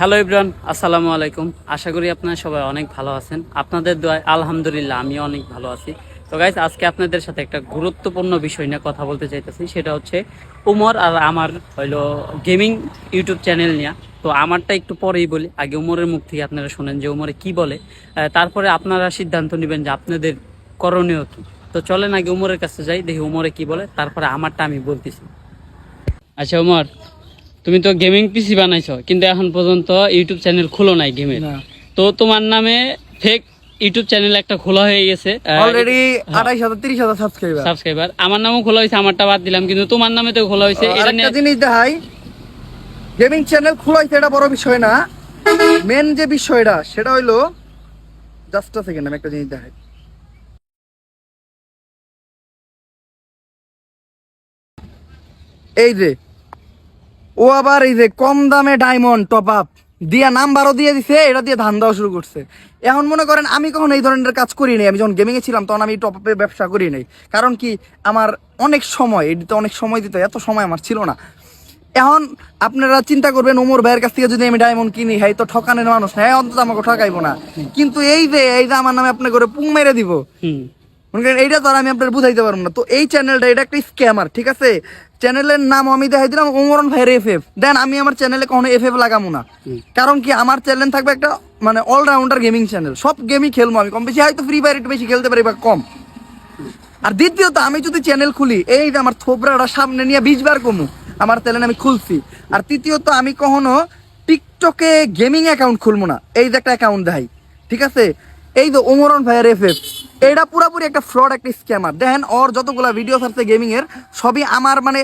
Hello Ibran আসসালামু আলাইকুম আশা করি আপনারা সবাই অনেক ভালো আছেন। আপনাদের দোয়ায় আলহামদুলিল্লাহ আমি অনেক ভালো আছি। তো গাইজ আজকে আপনাদের সাথে একটা গুরুত্বপূর্ণ বিষয় নিয়ে কথা বলতে চাইতেছি। সেটা হচ্ছে উমর আর আমার হইল গেমিং ইউটিউব চ্যানেল নিয়ে। তো আমারটা একটু পরেই বলি। আগে উমরের মুখ থেকে আপনারা শোনেন যে উমরে কি বলে। তারপরে আপনারা সিদ্ধান্ত নেবেন যে আপনাদের করণীয় কি। তো চলেন আগে উমরের কাছে যাই, দেখি উমরে কি বলে। তারপরে আমারটা আমি বলতেছি। আচ্ছা উমর তুমি তো গেমিং পিসি বানাইছো কিন্তু এখন পর্যন্ত ইউটিউব চ্যানেল খুলো নাই গেমের তো তোমার নামে ফেক ইউটিউব চ্যানেল একটা খোলা হয়ে গেছে অলরেডি আঠাইশ হাজার তিরিশ হাজার সাবস্ক্রাইবার সাবস্ক্রাইবার আমার নামও খোলা হয়েছে আমারটা বাদ দিলাম কিন্তু তোমার নামে তো খোলা হয়েছে এটা আরেকটা জিনিস দেখাই। গেমিং চ্যানেল খোলাইছে এটা বড় বিষয় না। মেন যে বিষয়টা সেটা হইল জাস্ট আ সেকেন্ড আমি একটা জিনিস দেখাই। এই যে ও আবার এই যে কম দামে ডায়মন্ড টপ আপ দিয়া নাম্বারও দিয়ে দিছে, এটা দিয়ে ধান দেওয়া শুরু করছে। এখন মনে করেন আমি কখন এই ধরনের কাজ করি নাই, আমি যখন গেমিং এ ছিলাম তখন আমি টপ আপে ব্যবসা করি নাই। কারণ কি, আমার অনেক সময় এটিতে অনেক সময় দিতে এত সময় আমার ছিল না। এখন আপনারা চিন্তা করবেন, ওমর ভাইয়ের কাছ থেকে যদি আমি ডায়মন্ড কিনি হ্যাঁ তো ঠকানের মানুষ হ্যাঁ অন্তত আমাকে ঠকাইবো না। কিন্তু এই যে এই যে আমার নামে আপনি করে পুং মেরে দিব। মনে করেন এইটা তো আর আমি আপনার বুঝাইতে পারব না। তো এই চ্যানেলটা এটা একটা স্ক্যামার ঠিক আছে? চ্যানেলের নাম আমি দেখাই দিলাম ওমরন ভাইয়ের এফ এফ দেন আমি আমার চ্যানেলে কখনো এফ এফ লাগাবো না। কারণ কি আমার চ্যানেল থাকবে একটা মানে অলরাউন্ডার গেমিং চ্যানেল সব গেমই খেলব আমি। কম বেশি হয়তো ফ্রি ফায়ার একটু বেশি খেলতে পারি বা কম। আর দ্বিতীয়ত আমি যদি চ্যানেল খুলি এই যে আমার থোবরাটা সামনে নিয়ে বিশ বার কমু আমার চ্যানেল আমি খুলছি। আর তৃতীয়ত আমি কখনো টিকটকে গেমিং অ্যাকাউন্ট খুলবো না। এই যে একটা অ্যাকাউন্ট দেখাই ঠিক আছে? এই যে ওমরন ভাইয়ের এফ এফ এটা পুরোপুরি একটা ফ্রড একটা স্ক্যামার দেখেন ওর যতগুলা ভিডিও আছে গেমিং এর সবই আমার মানে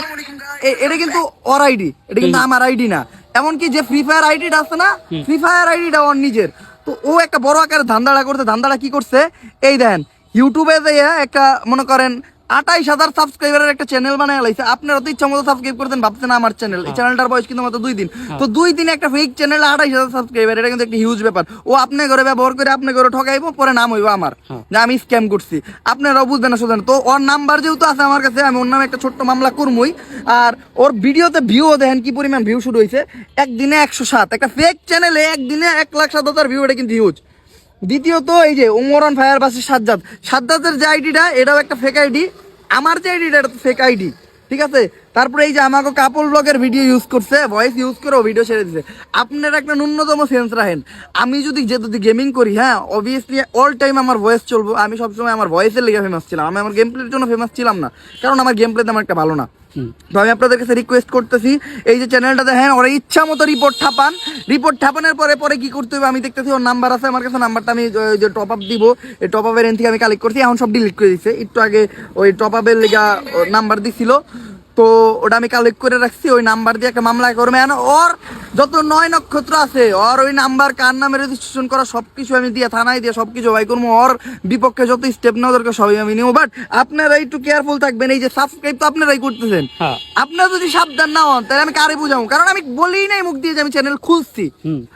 এটা কিন্তু ওর আইডি এটা কিন্তু আমার আইডি না। এমনকি যে ফ্রি ফায়ার আইডিটা আছে না ফ্রি ফায়ার আইডিটা ওর নিজের। তো ও একটা বড় আকারে ধান্দাটা করতে ধান্দাটা কি করছে? এই দেন ইউটিউবে যে একটা মনে করেন আঠাইশ হাজার সাবস্ক্রাইবারের একটা চ্যানেল বানায় লাইছে। আপনারা তো ইচ্ছা মতো সাবস্ক্রাইব করতেন ভাবছেন আমার চ্যানেল এই চ্যানেলটার বয়স কিন্তু মাত্র দুই দিন। তো দুই দিনে একটা ফেক চ্যানেল আঠাইশ হাজার সাবস্ক্রাইবার এটা কিন্তু একটা হিউজ ব্যাপার। ও আপনি ঘরে ব্যবহার করে আপনি ঘরে ঠকাইবো পরে নাম হইবো আমার। যে আমি স্ক্যাম করছি। আপনারাও বুঝবেন না শুধু তো ওর নাম্বার যেহেতু আছে আমার কাছে আমি ওর নামে একটা ছোট্ট মামলা করবই আর ওর ভিডিওতে ভিউ দেখেন কি পরিমাণ ভিউ শুরু হয়েছে একদিনে একশো সাত। একটা ফেক চ্যানেলে একদিনে এক লাখ সাত হাজার ভিউ এটা কিন্তু হিউজ দ্বিতীয়ত এই যে উমরন ফায়ার বাসের সাজ্জাদ। সাজ্জাদের যে আইডিটা, এটাও একটা ফেক আইডি। আমার যে আইডিটা, এটা তো ফেক আইডি। ঠিক আছে? তারপরে এই যে আমাকে কাপল ব্লগের ভিডিও ইউজ করছে ভয়েস ইউজ করে ভিডিও ছেড়ে দিছে। আপনারা একটা ন্যূনতম সেন্স রাখেন। আমি যদি যে যদি গেমিং করি হ্যাঁ অবভিয়াসলি অল টাইম আমার ভয়েস চলবো। আমি সবসময় আমার ভয়েসের লেগে ফেমাস ছিলাম। আমি আমার গেম প্লের জন্য ফেমাস ছিলাম না। কারণ আমার গেম প্লে তেমন একটা ভালো না। তো আমি আপনাদের কাছে রিকোয়েস্ট করতেছি, এই যে চ্যানেলটাতে হ্যাঁ ওরা ইচ্ছা মতো রিপোর্ট ঠাপান। রিপোর্ট ঠাপানোর পরে পরে কি করতে হবে? আমি দেখতেছি ওর নাম্বার আছে, আমার কাছে নাম্বারটা আমি যে টপ আপ দিব, এই টপ আপের এন থেকে আমি কালেক্ট করছি, এখন সব ডিলিট করে দিচ্ছে একটু আগে ওই টপ আপের লেগা নাম্বার দিছিল। তো ওটা আমি কালেক্ট করে রাখছি ওই নাম্বার দিয়ে একটা মামলা করবে। ওর যত নয় নক্ষত্র আছে ওর ওই নাম্বার কার নামে রেজিস্ট্রেশন করা সবকিছু আমি দিয়ে থানায় দিয়ে সবকিছু ভাই করব। ওর বিপক্ষে যত স্টেপ নেওয়া দরকার সবই আমি নিব। বাট আপনারা একটু কেয়ারফুল থাকবেন এই যে সাবস্ক্রাইব তো আপনারাই করতেছেন। হ্যাঁ। আপনারা যদি সাবধান না হন তাহলে আমি কারে বুঝাবো? কারণ আমি বলি নাই মুখ দিয়ে যে আমি চ্যানেল খুলছি।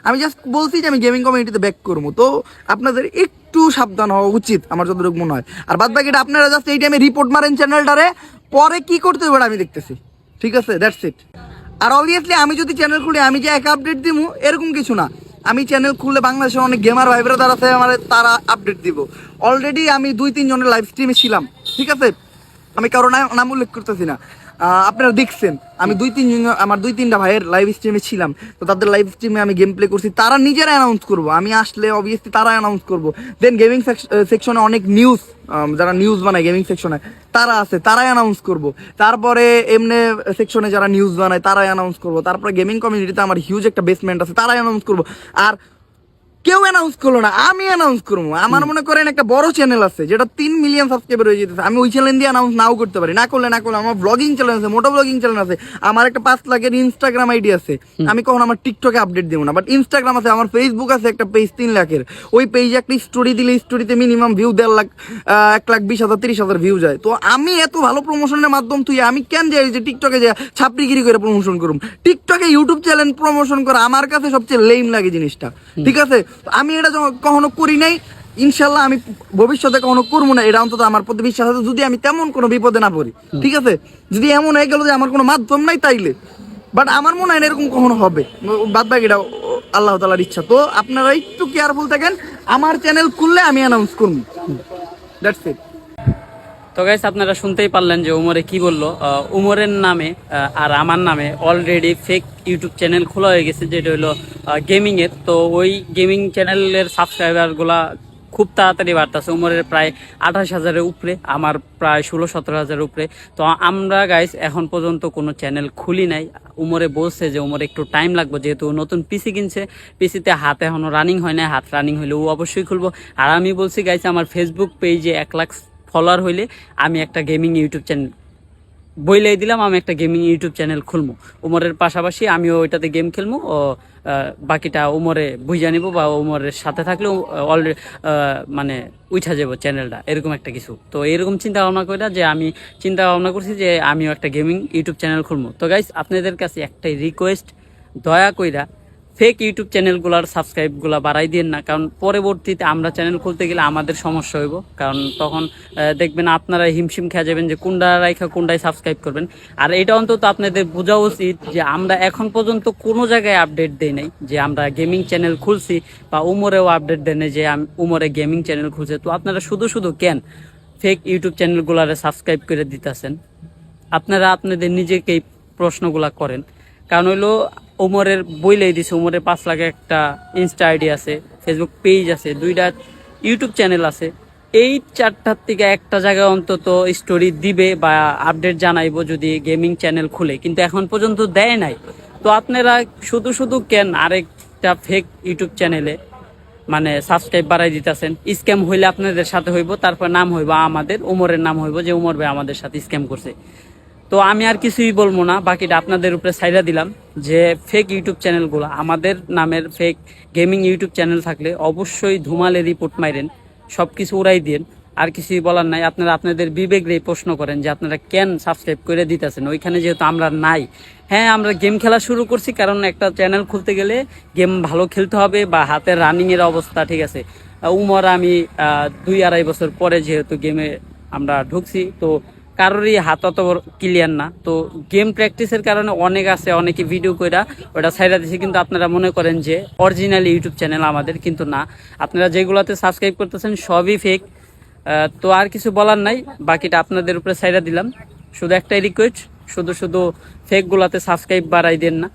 আমি জাস্ট বলছি যে আমি গেমিং কমিউনিটিতে ব্যাক করব। তো আপনাদের একটু সাবধান হওয়া উচিত আমার যতটুকু মনে হয়। আর বাদ বাকিটা আপনারা জাস্ট এই টাইমে রিপোর্ট মারেন চ্যানেলটারে পরে কি করতে হবে আমি দেখতেছি। ঠিক আছে দ্যাটস ইট আর অবভিয়াসলি আমি যদি চ্যানেল খুলি, আমি যে এক আপডেট দিব এরকম কিছু না। আমি চ্যানেল খুললে বাংলাদেশের অনেক গেমার ভাই দ্বারা আছে আমার তারা আপডেট দিব। অলরেডি আমি দুই তিনজনের লাইভ স্ট্রিমে ছিলাম। ঠিক আছে? আমি কারও নাম- উল্লেখ করতেছি না। আপনারা দেখছেন, আমি দুই তিন জন- আমার দুই তিনটা ভাইয়ের লাইভ স্ট্রিমে ছিলাম। তো তাদের লাইভ স্ট্রিমে আমি গেম প্লে করছি। তারা নিজেরা অ্যানাউন্স করব। আমি আসলে অবভিয়াসলি তারা অ্যানাউন্স করব। দেন গেমিং সেকশনে অনেক নিউজ যারা নিউজ বানায় গেমিং সেকশনে তারা আছে, তারাই অ্যানাউন্স করব। তারপরে এমনি সেকশনে যারা নিউজ বানায়, তারাই অ্যানাউন্স করব। তারপরে গেমিং কমিউনিটিতে আমার হিউজ একটা বেসমেন্ট আছে, তারাই অ্যানাউন্স করব। আর কেউ অ্যানাউন্স করল না আমি অ্যানাউন্স করব। আমার মনে করেন একটা বড় চ্যানেল আছে যেটা তিন মিলিয়ন সাবস্ক্রাইবার হয়ে যেতেছে। আমি ওই চ্যানেল দিয়ে অ্যানাউন্স নাও করতে পারি। না করলে না করলে আমার ব্লগিং চ্যানেল আছে মোটো ব্লগিং চ্যানেল আছে। আমার একটা পাঁচ লাখের ইনস্টাগ্রাম আইডি আছে। আমি কখন আমার টিকটকে আপডেট দেবো না। বাট ইনস্টাগ্রাম আছে আমার ফেসবুক আছে একটা পেজ তিন লাখের। ওই পেজে একটা স্টোরি দিলে স্টোরিতে মিনিমাম ভিউ দেড় লাখ এক লাখ বিশ হাজার তিরিশ হাজার ভিউ যায়। তো আমি এত ভালো প্রমোশনের মাধ্যম তুই আমি কেন যাই যে টিকটকে যে ছাপড়িগিরি করে প্রমোশন করুম। টিকটকে ইউটিউব চ্যানেল প্রমোশন করা আমার কাছে সবচেয়ে লেম লাগে জিনিসটা। ঠিক আছে? আমি এটা কখনো করি নাই, ইনশাল্লাহ আমি ভবিষ্যতে কখনো করব না, এটা অন্তত আমার প্রতি বিশ্বাস আছে। যদি আমি তেমন কোনো বিপদে না পড়ি, ঠিক আছে? যদি এমন হয়ে গেল যে আমার কোনো মাধ্যম নাই তাইলে বাট আমার মনে হয় এরকম কখনো হবে। বাদ বাকিটা আল্লাহ তালার ইচ্ছা। তো আপনারা একটু কেয়ারফুল থাকেন, আমার চ্যানেল খুললে আমি অ্যানাউন্স করব। দ্যাটস ইট তো গাইস আপনারা শুনতেই পারলেন যে উমরে কি বলল। উমরের নামে আর আমার নামে অলরেডি ফেক ইউটিউব চ্যানেল খোলা হয়ে গেছে, যেটা হলো গেমিং এর। তো ওই গেমিং চ্যানেলের সাবস্ক্রাইবারগুলা খুব তাড়াতাড়ি বাড়তেছে। উমরের প্রায় আঠাশ হাজারের উপরে, আমার প্রায় ষোলো সতেরো হাজারের উপরে। তো আমরা গাইস এখন পর্যন্ত কোনো চ্যানেল খুলি নাই। উমরে বলছে যে, উমরে, একটু টাইম লাগবে, যেহেতু নতুন পিসি কিনছে। পিসিতে হাত এখনও রানিং হয় না হাত রানিং হলে ও অবশ্যই খুলবো। আর আমি বলছি গাইস আমার ফেসবুক পেজে এক লাখ ফলোয়ার হইলে আমি একটা গেমিং ইউটিউব চ্যানেল বইলাই দিলাম, আমি একটা গেমিং ইউটিউব চ্যানেল খুলবো উমরের পাশাপাশি আমিও ওইটাতে গেম খেলব ও বাকিটা উমরে বুঝা নিব বা উমরের সাথে থাকলেও অলরেডি মানে উঠা যাব চ্যানেলটা এরকম একটা কিছু। তো এরকম চিন্তা ভাবনা করে যে আমি চিন্তা ভাবনা করছি যে আমিও একটা গেমিং ইউটিউব চ্যানেল খুলবো তো গাইস আপনাদের কাছে একটাই রিকোয়েস্ট দয়া কইরা ফেক ইউটিউব চ্যানেলগুলোর সাবস্ক্রাইবগুলো বাড়াই দিন না, কারণ পরবর্তীতে আমরা চ্যানেল খুলতে গেলে আমাদের সমস্যা হইব। কারণ তখন দেখবেন আপনারা হিমশিম খেয়ে যাবেন যে কোনটা রাইখা কোনটায় সাবস্ক্রাইব করবেন। আর এটা অন্তত আপনাদের বোঝা উচিত যে আমরা এখন পর্যন্ত কোনো জায়গায় আপডেট দেই নাই, যে আমরা গেমিং চ্যানেল খুলছি বা উমরেও আপডেট দেয় নাই যে আম- উমরে গেমিং চ্যানেল খুলছে। তো আপনারা শুধু শুধু কেন ফেক ইউটিউব চ্যানেলগুলারে সাবস্ক্রাইব করে দিতেছেন? আপনারা আপনাদের নিজেকেই প্রশ্নগুলা করেন। কারণ হইল ওমরের বইলেই দিছে, ওমরের পাঁচ লাখ একটা ইনস্টা আইডি আছে ফেসবুক পেজ আছে, দুইটা ইউটিউব চ্যানেল আছে। এই চারটার থেকে একটা জায়গায় অন্তত স্টোরি দিবে বা আপডেট জানাইবো যদি গেমিং চ্যানেল খুলে, কিন্তু এখন পর্যন্ত দেয় নাই। তো আপনারা শুধু শুধু কেন আরেকটা ফেক ইউটিউব চ্যানেলে মানে সাবস্ক্রাইব বাড়াই দিতেছেন? স্ক্যাম হইলে আপনাদের সাথে হইব, তারপর নাম হইব আমাদের উমরের নাম হইব যে উমর ভাই আমাদের সাথে স্ক্যাম করছে। তো আমি আর কিছুই বলব না, বাকিটা আপনাদের উপরে সাইডা দিলাম যে ফেক ইউটিউব চ্যানেলগুলো আমাদের নামের ফেক গেমিং ইউটিউব চ্যানেল থাকলে অবশ্যই ধুমালে রিপোর্ট মাইরেন সব কিছু উড়াই দিন আর কিছুই বলার নাই। আপনারা আপনাদের বিবেক রে প্রশ্ন করেন যে আপনারা কেন সাবস্ক্রাইব করে দিতেছেন? ওইখানে যেহেতু আমরা নাই। হ্যাঁ আমরা গেম খেলা শুরু করছি, কারণ একটা চ্যানেল খুলতে গেলে গেম ভালো খেলতে হবে বা হাতের রানিংয়ের অবস্থা, ঠিক আছে? উমর, আমি দুই আড়াই বছর পরে যেহেতু গেমে আমরা ঢুকছি, তো কারোরই হাত অত ক্লিয়ার না। তো গেম প্র্যাকটিসের কারণে অনেক আছে, অনেকে ভিডিও কইরা ওটা সাইডা দিছে, কিন্তু আপনারা মনে করেন যে অরিজিনাল ইউটিউব চ্যানেল আমাদের কিন্তু না। আপনারা যেগুলোতে সাবস্ক্রাইব করতেছেন সবই ফেক তো আর কিছু বলার নাই, বাকিটা আপনাদের উপরে সাইডা দিলাম। শুধু একটাই রিকোয়েস্ট শুধু শুধু ফেক গুলাতে সাবস্ক্রাইব বাড়াই দেন না।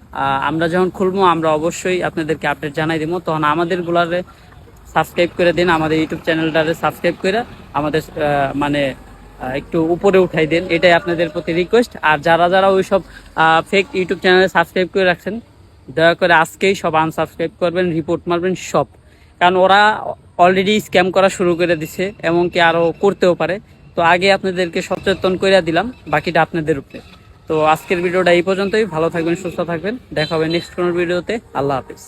আমরা যখন খুলবো, আমরা অবশ্যই আপনাদেরকে আপডেট জানাই দেবো। তখন আমাদের গুলারে সাবস্ক্রাইব করে দিন, আমাদের ইউটিউব চ্যানেলটারে সাবস্ক্রাইব করে আমাদের মানে একটু উপরে উঠাই দেন, এটাই আপনাদের প্রতি রিকোয়েস্ট আর যারা যারা ওই সব ফেক ইউটিউব চ্যানেলে সাবস্ক্রাইব করে রাখছেন, দয়া করে আজকেই সব আনসাবস্ক্রাইব করবেন রিপোর্ট মারবেন সব। কারণ ওরা অলরেডি স্ক্যাম করা শুরু করে দিছে, এমনকি আরও করতেও পারে। তো আগে আপনাদেরকে সচেতন করে দিলাম, বাকিটা আপনাদের উপরে। তো আজকের ভিডিওটা এই পর্যন্তই, ভালো থাকবেন, সুস্থ থাকবেন, দেখা হবে নেক্সট কোনো ভিডিওতে আল্লাহ হাফিজ।